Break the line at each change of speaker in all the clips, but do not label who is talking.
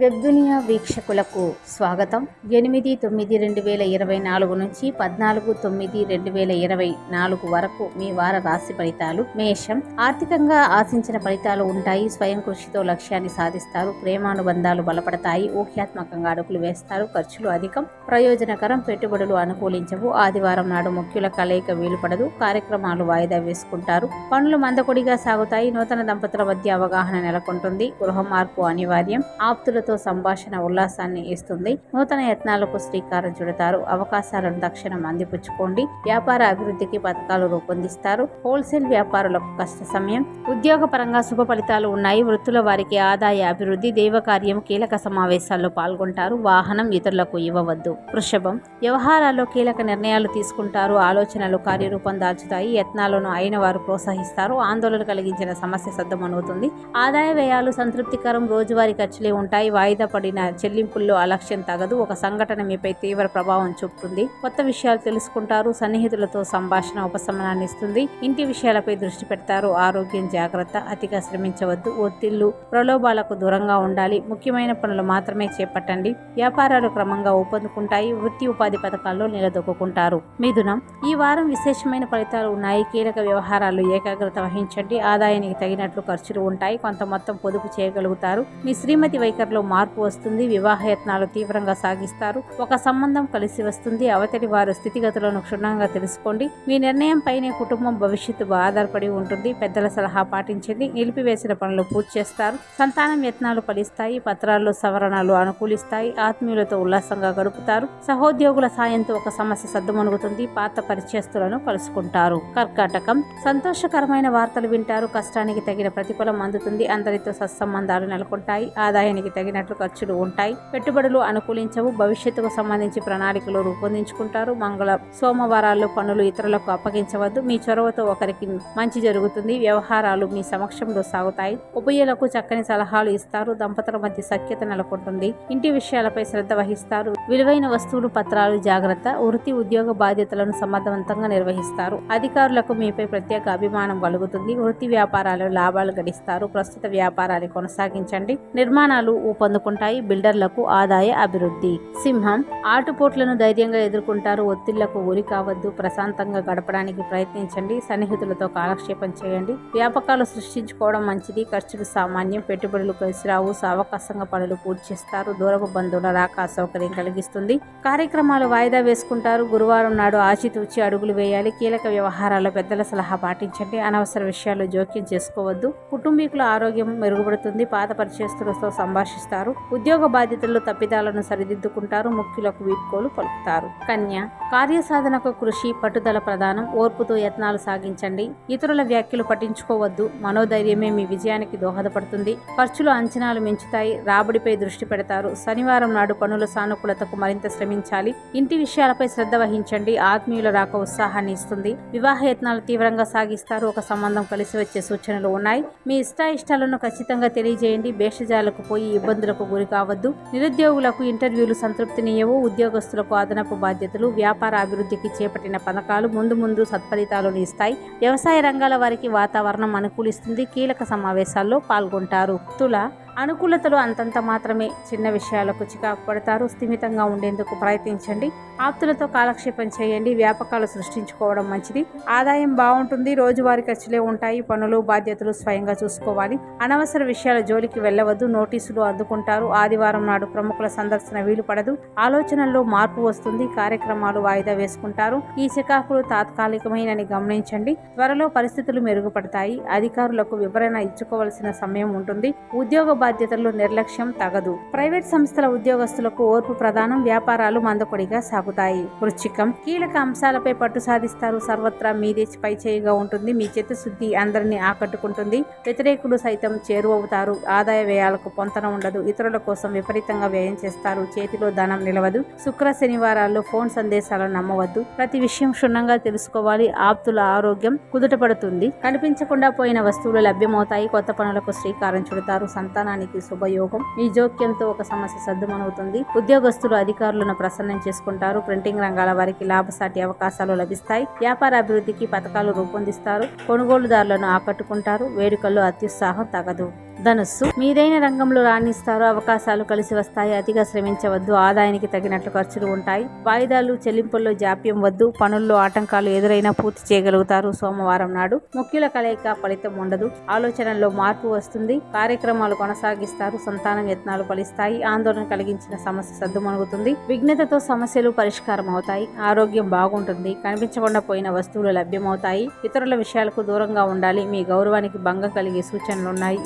Web దునియా వీక్షకులకు స్వాగతం. ఎనిమిది తొమ్మిది రెండు వేల ఇరవై నాలుగు నుంచి పద్నాలుగు తొమ్మిది రెండు వేల ఇరవై నాలుగు వరకు మీ వార రాశి ఫలితాలు మేషం. ఆర్థికంగా ఆశించిన ఫలితాలు ఉంటాయి. స్వయం కృషితో లక్ష్యాన్ని సాధిస్తారు. ప్రేమానుబంధాలు బలపడతాయి. ఊహ్యాత్మకంగా అడుగులు వేస్తారు. ఖర్చులు అధికం. ప్రయోజనకరం. పెట్టుబడులు అనుకూలించవు. ఆదివారం నాడు ముఖ్యుల కలయిక వీలుపడదు. కార్యక్రమాలు వాయిదా వేసుకుంటారు. పనులు మందకొడిగా సాగుతాయి. నూతన దంపతుల మధ్య అవగాహన నెలకొంటుంది. గృహ మార్పు అనివార్యం. ఆప్తులతో సంభాషణ ఉల్లాసాన్ని ఇస్తుంది. నూతన యత్నాలకు శ్రీకారం చుడతారు. అవకాశాలను తక్షణం అందిపుచ్చుకోండి. వ్యాపార అభివృద్ధికి పథకాలు రూపొందిస్తారు. హోల్సేల్ వ్యాపారులకు కష్ట సమయం. ఉద్యోగ పరంగా శుభ ఫలితాలు ఉన్నాయి. వృత్తుల వారికి ఆదాయ అభివృద్ధి దైవకార్యం కీలక సమావేశాల్లో పాల్గొంటారు. వాహనం ఇతరులకు ఇవ్వవద్దు. వృషభం. వ్యవహారాల్లో కీలక నిర్ణయాలు తీసుకుంటారు. ఆలోచనలు కార్యరూపం దాల్చుతాయి. యత్నాలను అయిన వారు ప్రోత్సహిస్తారు. ఆందోళన కలిగించిన సమస్య సద్దమవుతుంది ఆదాయ వ్యయాలు సంతృప్తికరం. రోజువారీ ఖర్చులే ఉంటాయి. వాయిదా పడిన చెల్లింపుల్లో అలక్ష్యం తగదు. ఒక సంఘటన మీపై తీవ్ర ప్రభావం చూపుతుంది. కొత్త విషయాలు తెలుసుకుంటారు. సన్నిహితులతో సంభాషణ ఉపశమనాన్ని ఇస్తుంది. ఇంటి విషయాలపై దృష్టి పెడతారు. ఆరోగ్యం జాగ్రత్త. అతిగా శ్రమించవద్దు. ఒత్తిళ్ళు ప్రలోభాలకు దూరంగా ఉండాలి. ముఖ్యమైన పనులు మాత్రమే చేపట్టండి. వ్యాపారాలు క్రమంగా ఊపందుకుంటాయి. వృత్తి ఉపాధి పథకాల్లో నిలదొక్కుంటారు మిథునం ఈ వారం విశేషమైన ఫలితాలు ఉన్నాయి. కీలక వ్యవహారాలు ఏకాగ్రత వహించండి. ఆదాయానికి తగినట్లు ఖర్చులు ఉంటాయి. కొంత మొత్తం పొదుపు చేయగలుగుతారు. మీ శ్రీమతి వైఖరిలో మార్పు వస్తుంది వివాహ యత్నాలు తీవ్రంగా సాగిస్తారు. ఒక సంబంధం కలిసి వస్తుంది. అవతలి వారి స్థితిగతులను క్షుణ్ణంగా తెలుసుకోండి. మీ నిర్ణయం పైనే కుటుంబం భవిష్యత్తు ఆధారపడి ఉంటుంది. పెద్దల సలహా పాటించండి. నిలిపివేసిన పనులు పూర్తి చేస్తారు. సంతానం యత్నాలు ఫలిస్తాయి. పత్రాల్లో సవరణలు అనుకూలిస్తాయి. ఆత్మీయులతో ఉల్లాసంగా గడుపుతారు. సహోద్యోగుల సాయంతో ఒక సమస్య సద్దుమణుగుతుంది. పాత పరిచయస్తులను కలుసుకుంటారు. కర్కాటకం. సంతోషకరమైన వార్తలు వింటారు. కష్టానికి తగిన ప్రతిఫలం అందుతుంది. అందరితో సత్సంబంధాలు నెలకొంటాయి. ఆదాయానికి తగిన తగినట్లు ఖర్చులు ఉంటాయి. పెట్టుబడులు అనుకూలించవు. భవిష్యత్తుకు సంబంధించి ప్రణాళికలు రూపొందించుకుంటారు. మంగళ సోమవారాల్లో పనులు ఇతరులకు అప్పగించవద్దు. మీ చొరవతో ఒకరికి మంచి జరుగుతుంది. వ్యవహారాలు మీ సమక్షంలో సాగుతాయి. ఉభయలకు చక్కని సలహాలు ఇస్తారు. దంపతుల మధ్య సఖ్యత నెలకొంటుంది. ఇంటి విషయాలపై శ్రద్ధ వహిస్తారు. విలువైన వస్తువులు పత్రాలు జాగ్రత్త. వృత్తి ఉద్యోగ బాధ్యతలను సమర్థవంతంగా నిర్వహిస్తారు. అధికారులకు మీపై ప్రత్యేక అభిమానం కలుగుతుంది. వృత్తి వ్యాపారాలు లాభాలు గడిస్తారు. ప్రస్తుత వ్యాపారాన్ని కొనసాగించండి. నిర్మాణాలు అందుకుంటాయి బిల్డర్లకు ఆదాయ అభివృద్ధి. సింహం ఆటుపోట్లను ధైర్యంగా ఎదుర్కొంటారు. ఒత్తిళ్ళకు ఉరి కావద్దు. ప్రశాంతంగా గడపడానికి ప్రయత్నించండి. సన్నిహితులతో కాలక్షేపం చేయండి. వ్యాపకాలు సృష్టించుకోవడం మంచిది. ఖర్చులు సామాన్యం. పెట్టుబడులు కలిసి రావు. సావకాశంగా పనులు పూర్తి చేస్తారు. దూరపు బంధువుల రాక అసౌకర్యం కలిగిస్తుంది. కార్యక్రమాలు వాయిదా వేసుకుంటారు. గురువారం నాడు ఆచితూచి అడుగులు వేయాలి. కీలక వ్యవహారాల్లో పెద్దల సలహా పాటించండి. అనవసర విషయాల్లో జోక్యం చేసుకోవద్దు. కుటుంబీకుల ఆరోగ్యం మెరుగుపడుతుంది. పాత పరిచయస్తులతో సంభాషిస్తారు ఉద్యోగ బాధ్యతల్లో తప్పిదాలను సరిదిద్దుకుంటారు. ముఖ్యులకు వీడ్కోలు పలుకుతారు. కన్య కార్యసాధనకు కృషి పట్టుదల ప్రధానం ఓర్పుతో యత్నాలు సాగించండి. ఇతరుల వ్యాఖ్యలు పట్టించుకోవద్దు. మనోధైర్యమే మీ విజయానికి దోహదపడుతుంది. ఖర్చులు అంచనాలు మించుతాయి. రాబడిపై దృష్టి పెడతారు. శనివారం నాడు పనుల సానుకూలతకు మరింత శ్రమించాలి. ఇంటి విషయాలపై శ్రద్ధ వహించండి. ఆత్మీయుల రాక ఉత్సాహాన్ని ఇస్తుంది. వివాహ యత్నాలు తీవ్రంగా సాగిస్తారు. ఒక సంబంధం కలిసి వచ్చే సూచనలు ఉన్నాయి. మీ ఇష్టాయిష్టాలను ఖచ్చితంగా తెలియజేయండి. భేషజాలకు పోయి ఇబ్బందులకు గురి కావద్దు. నిరుద్యోగులకు ఇంటర్వ్యూలు సంతృప్తినియవు. ఉద్యోగస్తులకు అదనపు బాధ్యతలు. వ్యాపార అభివృద్ధికి చేపట్టిన పథకాలు ముందు ముందు సత్ఫలితాలను ఇస్తాయి. వ్యవసాయ రంగాల వారికి వాతావరణం అనుకూలిస్తుంది. కీలక సమావేశాల్లో పాల్గొంటారు. తుల అనుకూలతలు అంతంత మాత్రమే. చిన్న విషయాలకు చికాకు పడతారు. స్థిమితంగా ఉండేందుకు ప్రయత్నించండి. ఆప్తులతో కాలక్షేపం చేయండి. వ్యాపకాలు సృష్టించుకోవడం మంచిది. ఆదాయం బాగుంటుంది. రోజువారీ ఖర్చులే ఉంటాయి. పనులు బాధ్యతలు స్వయంగా చూసుకోవాలి. అనవసర విషయాల జోలికి వెళ్ళవద్దు. నోటీసులు అందుకుంటారు. ఆదివారం నాడు ప్రముఖుల సందర్శన వీలు పడదు. ఆలోచనల్లో మార్పు వస్తుంది. కార్యక్రమాలు వాయిదా వేసుకుంటారు. ఈ చికాకులు తాత్కాలికమైనని గమనించండి. త్వరలో పరిస్థితులు మెరుగుపడతాయి. అధికారులకు వివరణ ఇచ్చుకోవాల్సిన సమయం ఉంటుంది. ఉద్యోగ బాధ్యతలు నిర్లక్ష్యం తగదు. ప్రైవేట్ సంస్థల ఉద్యోగస్తులకు ఓర్పు ప్రధానం వ్యాపారాలు మందకొడిగా సాగుతాయి. వృశ్చికం కీలక అంశాలపై పట్టు సాధిస్తారు. సర్వత్రా మీదే పై చేయిగా ఉంటుంది. మీ చిత్తశుద్ధి అందరినీ ఆకట్టుకుంటుంది. వ్యతిరేకులు సైతం చేరువవుతారు. ఆదాయ వ్యయాలకు పొంతన ఉండదు. ఇతరుల కోసం విపరీతంగా వ్యయం చేస్తారు. చేతిలో ధనం నిలవదు. శుక్ర శనివారాల్లో ఫోన్ సందేశాలను నమ్మవద్దు. ప్రతి విషయం క్షుణ్ణంగా తెలుసుకోవాలి. ఆప్తుల ఆరోగ్యం కుదుటపడుతుంది. కనిపించకుండా పోయిన వస్తువులు లభ్యమవుతాయి. కొత్త పనులకు శ్రీకారం చుడతారు. సంతాన సంతానానికి శుభయోగం. ఈ జోక్యంతో ఒక సమస్య సద్దుమనవుతుంది ఉద్యోగస్తులు అధికారులను ప్రసన్నం చేసుకుంటారు. ప్రింటింగ్ రంగాల వారికి లాభసాటి అవకాశాలు లభిస్తాయి. వ్యాపార అభివృద్ధికి పథకాలు రూపొందిస్తారు. కొనుగోలుదారులను ఆకట్టుకుంటారు. వేడుకల్లో అత్యుత్సాహం తగదు. ధనుస్సు. మీదైన రంగంలో రాణిస్తారు అవకాశాలు కలిసి వస్తాయి. అతిగా శ్రమించవద్దు. ఆదాయానికి తగినట్లు ఖర్చులు ఉంటాయి. వాయిదాలు చెల్లింపుల్లో జాప్యం వద్దు. పనుల్లో ఆటంకాలు ఎదురైనా పూర్తి చేయగలుగుతారు సోమవారం నాడు. ముఖ్యుల కలయిక ఫలితం ఉండదు. ఆలోచనల్లో మార్పు వస్తుంది. కార్యక్రమాలు కొనసాగిస్తారు. సంతానం యత్నాలు ఫలిస్తాయి. ఆందోళన కలిగించిన సమస్య సద్దుమణుగుతుంది. విఘ్నతతో సమస్యలు పరిష్కారం అవుతాయి ఆరోగ్యం బాగుంటుంది. కనిపించకుండా పోయిన వస్తువులు లభ్యమవుతాయి. ఇతరుల విషయాలకు దూరంగా ఉండాలి. మీ గౌరవానికి భంగం కలిగే సూచనలున్నాయి.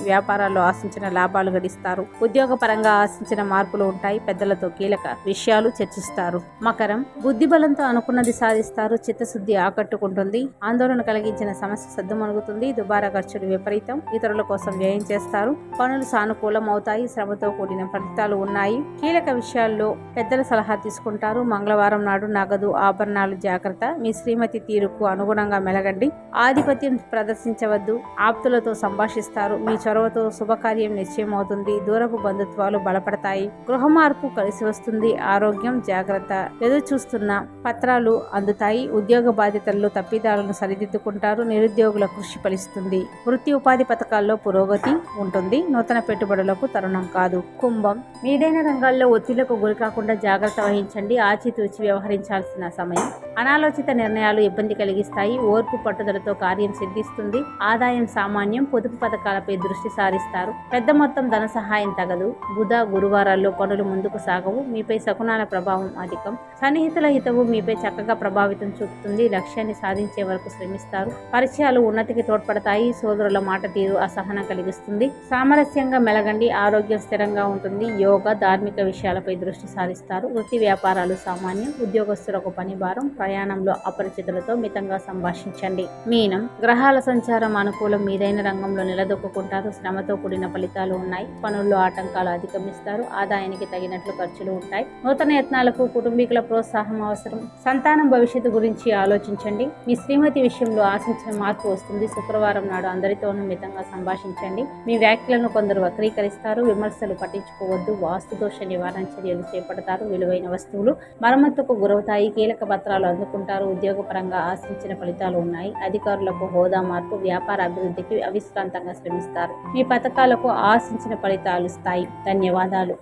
వ్యాపారాల్లో ఆశించిన లాభాలు గడిస్తారు. ఉద్యోగపరంగా ఆశించిన మార్పులు ఉంటాయి. పెద్దలతో కీలక విషయాలు చర్చిస్తారు. మకరం బుద్ధి బలంతో అనుకున్నది సాధిస్తారు. చిత్తశుద్ధి ఆకట్టుకుంటుంది. ఆందోళన కలిగించిన సమస్య సద్దుమణుగుతుంది. దుబారా ఖర్చులు విపరీతం. ఇతరుల కోసం వ్యయం చేస్తారు. పనులు సానుకూలం అవుతాయి శ్రమతో కూడిన ఫలితాలు ఉన్నాయి. కీలక విషయాల్లో పెద్దల సలహా తీసుకుంటారు. మంగళవారం నాడు నగదు ఆభరణాలు జాగ్రత్త. మీ శ్రీమతి తీరుకు అనుగుణంగా మెలగండి. ఆధిపత్యం ప్రదర్శించవద్దు. ఆప్తులతో సంభాషిస్తారు. మీ చొరవతో శుభకార్యం నిశ్చయమవుతుంది దూరపు బంధుత్వాలు బలపడతాయి. గృహ మార్పు కలిసి వస్తుంది. ఆరోగ్యం జాగ్రత్త. ఎదురు చూస్తున్న పత్రాలు అందుతాయి. ఉద్యోగ బాధ్యతల్లో తప్పిదాలను సరిదిద్దుకుంటారు. నిరుద్యోగుల కృషి ఫలిస్తుంది. వృత్తి ఉపాధి పథకాల్లో పురోగతి ఉంటుంది. నూతన పెట్టుబడులకు తరుణం కాదు. కుంభం. మీదైన రంగాల్లో ఒత్తిళ్ళకు గురికాకుండా జాగ్రత్త వహించండి. ఆచితూచి వ్యవహరించాల్సిన సమయం. అనాలోచిత నిర్ణయాలు ఇబ్బంది కలిగిస్తాయి. ఓర్పు పట్టుదలతో కార్యం సిద్ధిస్తుంది. ఆదాయం సామాన్యం పొదుపు పథకాలపై దృష్టి సారిస్తారు పెద్ద మొత్తం ధన సహాయం తగదు. బుధ గురువారాల్లో పనులు ముందుకు సాగవు. మీపై శకునాల ప్రభావం అధికం. సన్నిహితుల హితవు మీపై చక్కగా ప్రభావితం చూపుతుంది. లక్ష్యాన్ని సాధించే వరకు శ్రమిస్తారు. పరిచయాలు ఉన్నతికి తోడ్పడతాయి. సోదరుల మాట తీరు అసహనం కలిగిస్తుంది. సామరస్యంగా మెలగండి. ఆరోగ్యం స్థిరంగా ఉంటుంది. యోగా ధార్మిక విషయాలపై దృష్టి సారిస్తారు. వృత్తి వ్యాపారాలు సామాన్యం. ఉద్యోగస్తులకు పని భారం. ప్రయాణంలో అపరిచితులతో మితంగా సంభాషించండి. మీనం. గ్రహాల సంచారం అనుకూలం. మీదైన రంగంలో నిలదొక్కుంటారు శ్రమతో కూడిన ఫలితాలు ఉన్నాయి. పనుల్లో ఆటంకాలు అధిగమిస్తారు. ఆదాయానికి తగినట్లు ఖర్చులు ఉంటాయి. నూతన యత్నాలకు కుటుంబీకుల ప్రోత్సాహం అవసరం. సంతానం భవిష్యత్తు గురించి ఆలోచించండి. మీ శ్రీమతి విషయంలో ఆశించిన మార్పు వస్తుంది. శుక్రవారం నాడు అందరితోనూ మితంగా సంభాషించండి. మీ వ్యాఖ్యలను కొందరు వక్రీకరిస్తారు. విమర్శలు పట్టించుకోవద్దు. వాస్తు దోష నివారణ చర్యలు చేపడతారు. విలువైన వస్తువులు మరమ్మతుకు గురవుతాయి. కీలక పత్రాలు అందుకుంటారు. ఉద్యోగపరంగా ఆశించిన ఫలితాలు ఉన్నాయి. అధికారులకు హోదా మార్పు వ్యాపార అభివృద్ధికి అవిశ్రాంతంగా శ్రమిస్తారు. మీ పథకాలకు ఆశించిన ఫలితాలు ఇస్తాయి ధన్యవాదాలు.